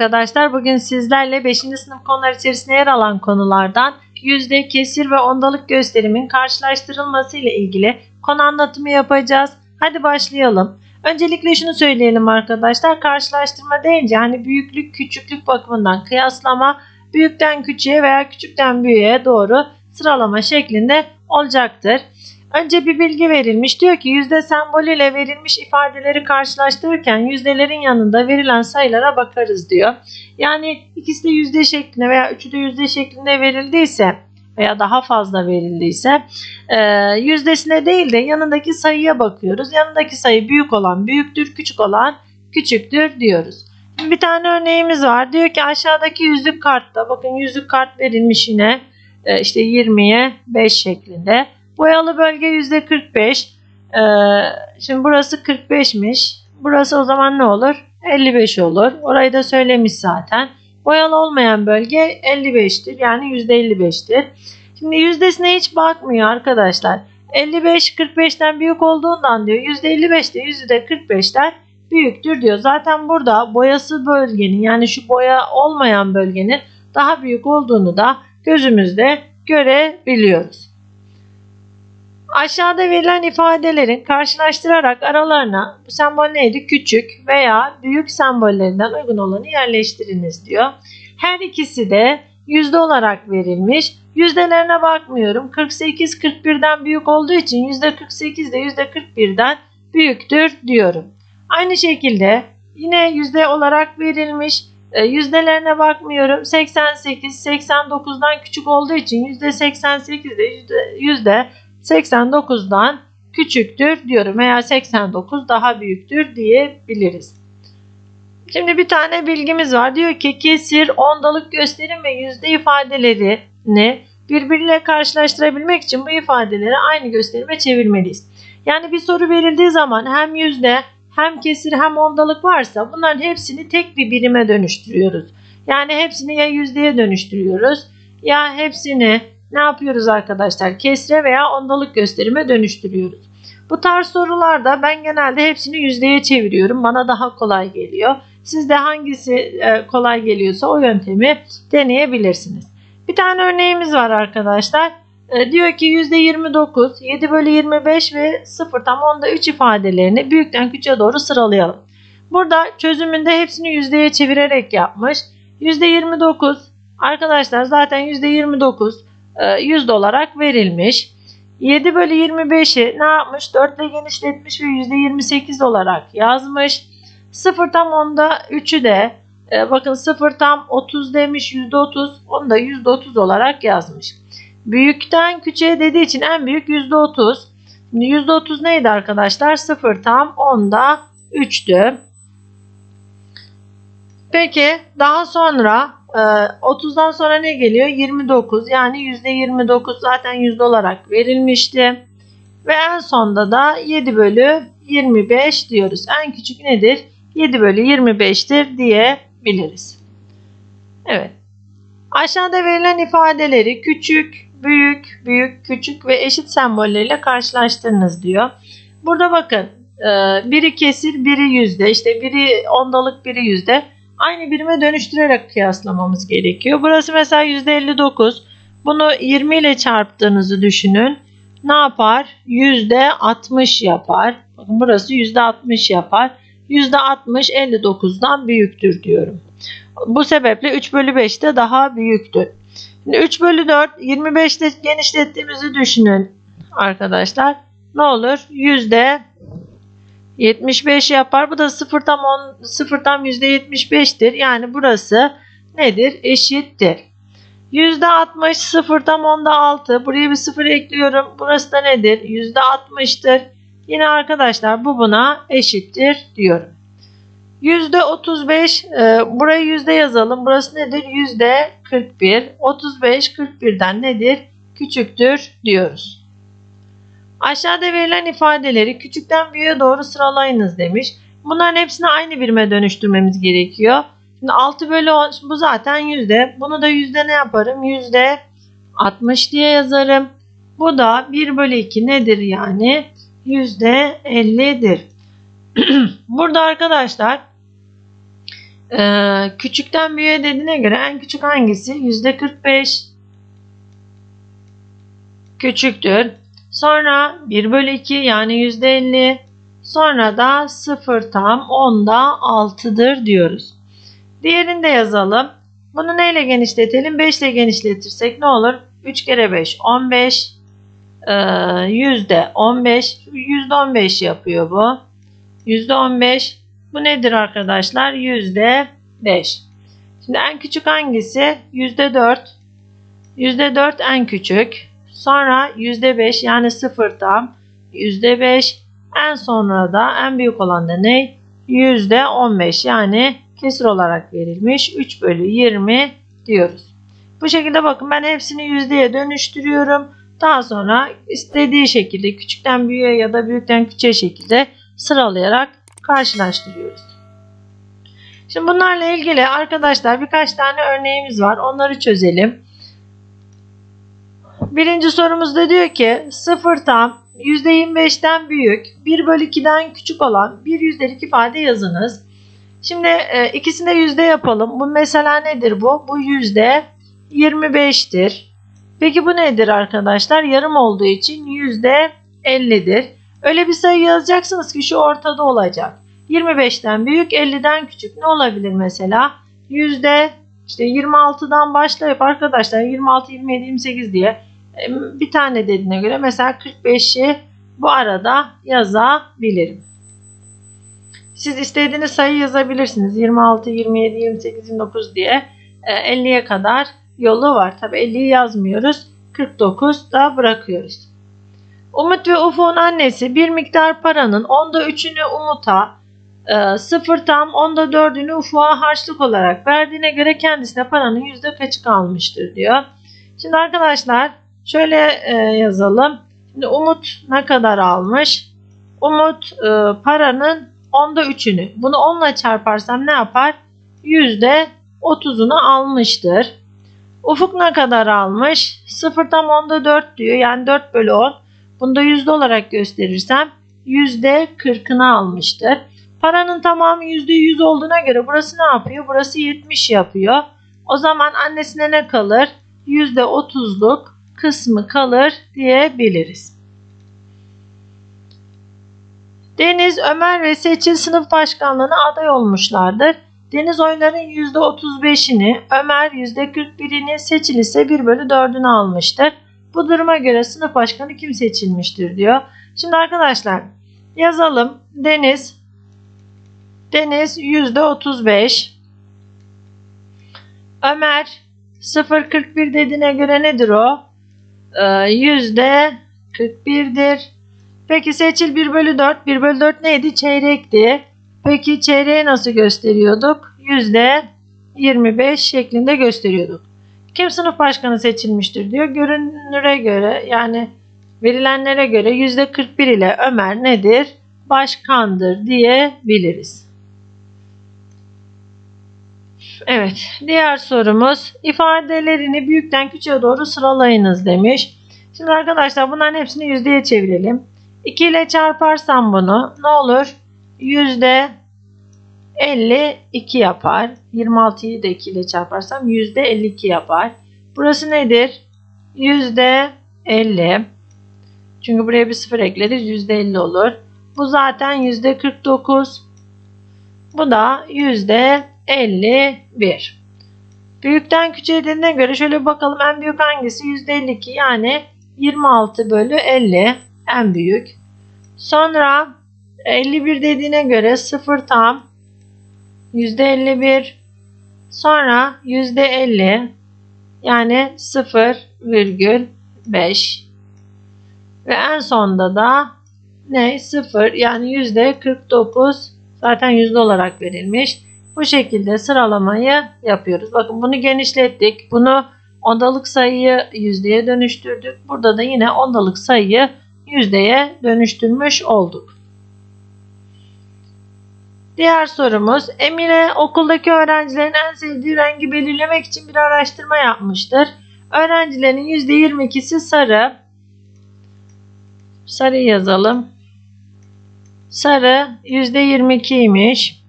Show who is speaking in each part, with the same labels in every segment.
Speaker 1: arkadaşlar. Bugün sizlerle 5. sınıf konular içerisinde yer alan konulardan yüzde, kesir ve ondalık gösterimin karşılaştırılması ile ilgili konu anlatımı yapacağız. Hadi başlayalım. Öncelikle şunu söyleyelim arkadaşlar. Karşılaştırma deyince hani büyüklük küçüklük bakımından kıyaslama büyükten küçüğe veya küçükten büyüğe doğru sıralama şeklinde olacaktır. Önce bir bilgi verilmiş. Diyor ki yüzde sembolüyle verilmiş ifadeleri karşılaştırırken yüzdelerin yanında verilen sayılara bakarız diyor. Yani ikisi de yüzde şeklinde veya üçü de yüzde şeklinde verildiyse veya daha fazla verildiyse e, yüzdesine değil de yanındaki sayıya bakıyoruz. Yanındaki sayı büyük olan büyüktür, küçük olan küçüktür diyoruz. Bir tane örneğimiz var. Diyor ki aşağıdaki yüzlük kartta bakın yüzlük kart verilmiş yine e, işte 20'ye 5 şeklinde. Boyalı bölge %45. Ee, şimdi burası 45'miş. Burası o zaman ne olur? 55 olur. Orayı da söylemiş zaten. Boyalı olmayan bölge 55'tir. Yani %55'tir. Şimdi yüzdesine hiç bakmıyor arkadaşlar. 55 45'ten büyük olduğundan diyor. %55 de %45'ten büyüktür diyor. Zaten burada boyası bölgenin yani şu boya olmayan bölgenin daha büyük olduğunu da gözümüzde görebiliyoruz. Aşağıda verilen ifadelerin karşılaştırarak aralarına bu sembol neydi? Küçük veya büyük sembollerinden uygun olanı yerleştiriniz diyor. Her ikisi de yüzde olarak verilmiş. Yüzdelerine bakmıyorum. 48 41'den büyük olduğu için yüzde 48 de yüzde 41'den büyüktür diyorum. Aynı şekilde yine yüzde olarak verilmiş. E, yüzdelerine bakmıyorum. 88 89'dan küçük olduğu için yüzde 88 de yüzde, 89'dan küçüktür diyorum veya 89 daha büyüktür diyebiliriz. Şimdi bir tane bilgimiz var. Diyor ki kesir, ondalık gösterim ve yüzde ifadelerini birbiriyle karşılaştırabilmek için bu ifadeleri aynı gösterime çevirmeliyiz. Yani bir soru verildiği zaman hem yüzde hem kesir hem ondalık varsa bunların hepsini tek bir birime dönüştürüyoruz. Yani hepsini ya yüzdeye dönüştürüyoruz ya hepsini ne yapıyoruz arkadaşlar? Kesre veya ondalık gösterime dönüştürüyoruz. Bu tarz sorularda ben genelde hepsini yüzdeye çeviriyorum. Bana daha kolay geliyor. Sizde hangisi e, kolay geliyorsa o yöntemi deneyebilirsiniz. Bir tane örneğimiz var arkadaşlar. E, diyor ki %29, 7 bölü 25 ve 0 tam onda 3 ifadelerini büyükten küçüğe doğru sıralayalım. Burada çözümünde hepsini yüzdeye çevirerek yapmış. %29 arkadaşlar zaten %29 100 olarak verilmiş. 7 bölü 25'i ne yapmış? 4 ile genişletmiş ve %28 olarak yazmış. 0 tam onda 3'ü de e, bakın 0 tam 30 demiş %30 onu da %30 olarak yazmış. Büyükten küçüğe dediği için en büyük %30. Şimdi %30 neydi arkadaşlar? 0 tam onda 3'tü. Peki daha sonra 30'dan sonra ne geliyor? 29 yani %29 zaten yüzde olarak verilmişti. Ve en sonda da 7 bölü 25 diyoruz. En küçük nedir? 7 bölü 25'tir diyebiliriz. Evet. Aşağıda verilen ifadeleri küçük, büyük, büyük, küçük ve eşit sembolleriyle karşılaştırınız diyor. Burada bakın biri kesir, biri yüzde, işte biri ondalık, biri yüzde aynı birime dönüştürerek kıyaslamamız gerekiyor. Burası mesela %59. Bunu 20 ile çarptığınızı düşünün. Ne yapar? %60 yapar. Bakın burası %60 yapar. %60 59'dan büyüktür diyorum. Bu sebeple 3 bölü 5 de daha büyüktür. Şimdi 3 bölü 4 25'te genişlettiğimizi düşünün arkadaşlar. Ne olur? Yüzde 75 yapar. Bu da 0 tam 10 0 tam %75'tir. Yani burası nedir? Eşittir. %60 0 tam onda 6. Buraya bir 0 ekliyorum. Burası da nedir? %60'tır. Yine arkadaşlar bu buna eşittir diyorum. %35 e, burayı yüzde yazalım. Burası nedir? %41. 35 41'den nedir? Küçüktür diyoruz. Aşağıda verilen ifadeleri küçükten büyüğe doğru sıralayınız demiş. Bunların hepsini aynı birime dönüştürmemiz gerekiyor. Şimdi 6 bölü 10 bu zaten yüzde. Bunu da yüzde ne yaparım? Yüzde 60 diye yazarım. Bu da 1 bölü 2 nedir yani? Yüzde 50'dir. Burada arkadaşlar Ee, küçükten büyüğe dediğine göre en küçük hangisi? Yüzde 45 küçüktür. Sonra 1 bölü 2 yani yüzde 50. Sonra da 0 tam 10'da 6'dır diyoruz. Diğerini de yazalım. Bunu neyle genişletelim? 5 ile genişletirsek ne olur? 3 kere 5 15. Ee, yüzde 15. Yüzde 15 yapıyor bu. Yüzde 15. Bu nedir arkadaşlar? Yüzde 5. Şimdi en küçük hangisi? Yüzde 4. Yüzde 4 en küçük. Sonra yüzde 5 yani 0 tam. Yüzde 5. En sonra da en büyük olan da ne? Yüzde 15 yani kesir olarak verilmiş 3 bölü 20 diyoruz. Bu şekilde bakın ben hepsini yüzdeye dönüştürüyorum. Daha sonra istediği şekilde küçükten büyüğe ya da büyükten küçüğe şekilde sıralayarak karşılaştırıyoruz. Şimdi bunlarla ilgili arkadaşlar birkaç tane örneğimiz var. Onları çözelim. Birinci sorumuzda diyor ki 0 tam %25'ten büyük 1 bölü 2'den küçük olan bir yüzdelik ifade yazınız. Şimdi e, ikisini de yüzde yapalım. Bu mesela nedir bu? Bu yüzde 25'tir. Peki bu nedir arkadaşlar? Yarım olduğu için yüzde 50'dir. Öyle bir sayı yazacaksınız ki şu ortada olacak. 25'ten büyük 50'den küçük ne olabilir mesela? Yüzde işte 26'dan başlayıp arkadaşlar 26, 27, 28 diye bir tane dediğine göre mesela 45'i bu arada yazabilirim. Siz istediğiniz sayı yazabilirsiniz. 26, 27, 28, 29 diye 50'ye kadar yolu var. Tabi 50'yi yazmıyoruz. 49 da bırakıyoruz. Umut ve Ufuk'un annesi bir miktar paranın onda üçünü Umut'a, e, sıfır tam onda dördünü Ufuk'a harçlık olarak verdiğine göre kendisine paranın yüzde kaçı kalmıştır diyor. Şimdi arkadaşlar şöyle e, yazalım. Şimdi Umut ne kadar almış? Umut e, paranın onda üçünü. Bunu 10 ile çarparsam ne yapar? Yüzde 30'unu almıştır. Ufuk ne kadar almış? 0 tam onda 4 diyor. Yani 4 bölü 10. Bunu da yüzde olarak gösterirsem yüzde 40'ını almıştır. Paranın tamamı yüzde 100 olduğuna göre burası ne yapıyor? Burası 70 yapıyor. O zaman annesine ne kalır? Yüzde 30'luk kısmı kalır diyebiliriz. Deniz, Ömer ve Seçil sınıf başkanlığına aday olmuşlardır. Deniz oyların %35'ini, Ömer %41'ini, Seçil ise 1 bölü 4'ünü almıştır. Bu duruma göre sınıf başkanı kim seçilmiştir diyor. Şimdi arkadaşlar yazalım. Deniz Deniz %35 Ömer 0.41 dediğine göre nedir o? Ee, %41'dir. Peki seçil 1 bölü 4. 1 bölü 4 neydi? Çeyrekti. Peki çeyreği nasıl gösteriyorduk? %25 şeklinde gösteriyorduk. Kim sınıf başkanı seçilmiştir diyor. Görünüre göre yani verilenlere göre %41 ile Ömer nedir? Başkandır diyebiliriz. Evet, diğer sorumuz ifadelerini büyükten küçüğe doğru sıralayınız demiş. Şimdi arkadaşlar bunların hepsini yüzdeye çevirelim. 2 ile çarparsam bunu ne olur? Yüzde 52 yapar. 26'yı da 2 ile çarparsam yüzde 52 yapar. Burası nedir? Yüzde 50. Çünkü buraya bir sıfır ekleriz. Yüzde 50 olur. Bu zaten yüzde 49. Bu da yüzde 51. Büyükten küçüğe dediğine göre şöyle bakalım en büyük hangisi? Yüzde 52 yani 26 bölü 50 en büyük. Sonra 51 dediğine göre 0 tam %51 sonra %50 yani 0,5 ve en sonda da ne 0 yani %49 zaten yüzde olarak verilmiş. Bu şekilde sıralamayı yapıyoruz. Bakın bunu genişlettik. Bunu ondalık sayıyı yüzdeye dönüştürdük. Burada da yine ondalık sayıyı yüzdeye dönüştürmüş olduk. Diğer sorumuz Emine okuldaki öğrencilerin en sevdiği rengi belirlemek için bir araştırma yapmıştır. Öğrencilerin %22'si sarı. Sarı yazalım. Sarı %22'ymiş.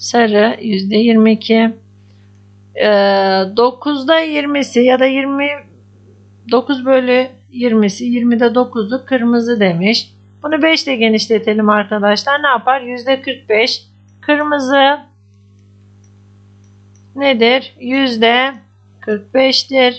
Speaker 1: Sarı yüzde 22. Ee, 9'da 20'si ya da 29 bölü 20'si 20'de 9'u kırmızı demiş. Bunu 5 ile genişletelim arkadaşlar. Ne yapar? Yüzde 45. Kırmızı nedir? Yüzde 45'tir.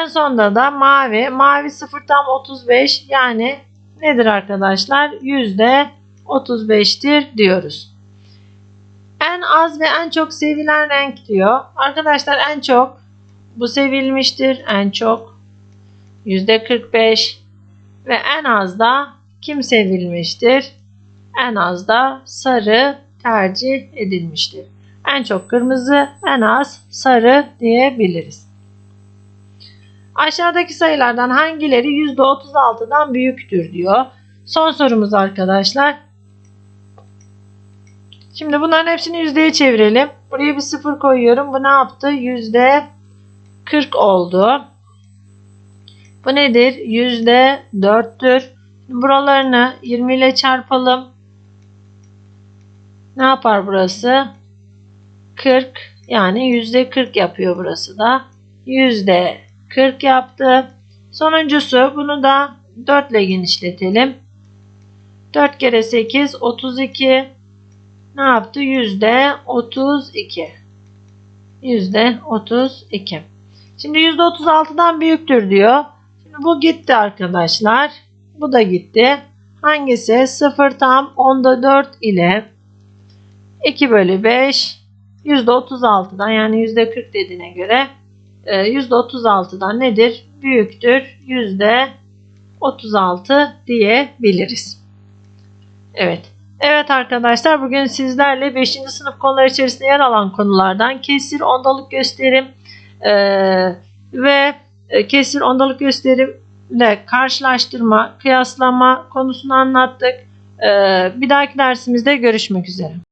Speaker 1: En sonda da mavi. Mavi 0 tam 35 yani nedir arkadaşlar? Yüzde 35'tir diyoruz. En az ve en çok sevilen renk diyor. Arkadaşlar en çok bu sevilmiştir. En çok yüzde 45 ve en az da kim sevilmiştir? En az da sarı tercih edilmiştir. En çok kırmızı, en az sarı diyebiliriz. Aşağıdaki sayılardan hangileri %36'dan büyüktür diyor. Son sorumuz arkadaşlar. Şimdi bunların hepsini yüzdeye çevirelim. Buraya bir sıfır koyuyorum. Bu ne yaptı? Yüzde 40 oldu. Bu nedir? Yüzde 4'tür. Buralarını 20 ile çarpalım. Ne yapar burası? 40 yani yüzde 40 yapıyor burası da. Yüzde 40 yaptı. Sonuncusu bunu da 4 ile genişletelim. 4 kere 8 32 ne yaptı? Yüzde 32. Yüzde 32. Şimdi yüzde 36'dan büyüktür diyor. Şimdi bu gitti arkadaşlar. Bu da gitti. Hangisi? 0 tam 10'da 4 ile 2 bölü 5 yüzde 36'dan yani yüzde 40 dediğine göre e, yüzde 36'dan nedir? Büyüktür. Yüzde 36 diyebiliriz. Evet. Evet arkadaşlar bugün sizlerle 5. sınıf konular içerisinde yer alan konulardan kesir, ondalık gösterim e, ve e, kesir, ondalık gösterimle karşılaştırma, kıyaslama konusunu anlattık. E, bir dahaki dersimizde görüşmek üzere.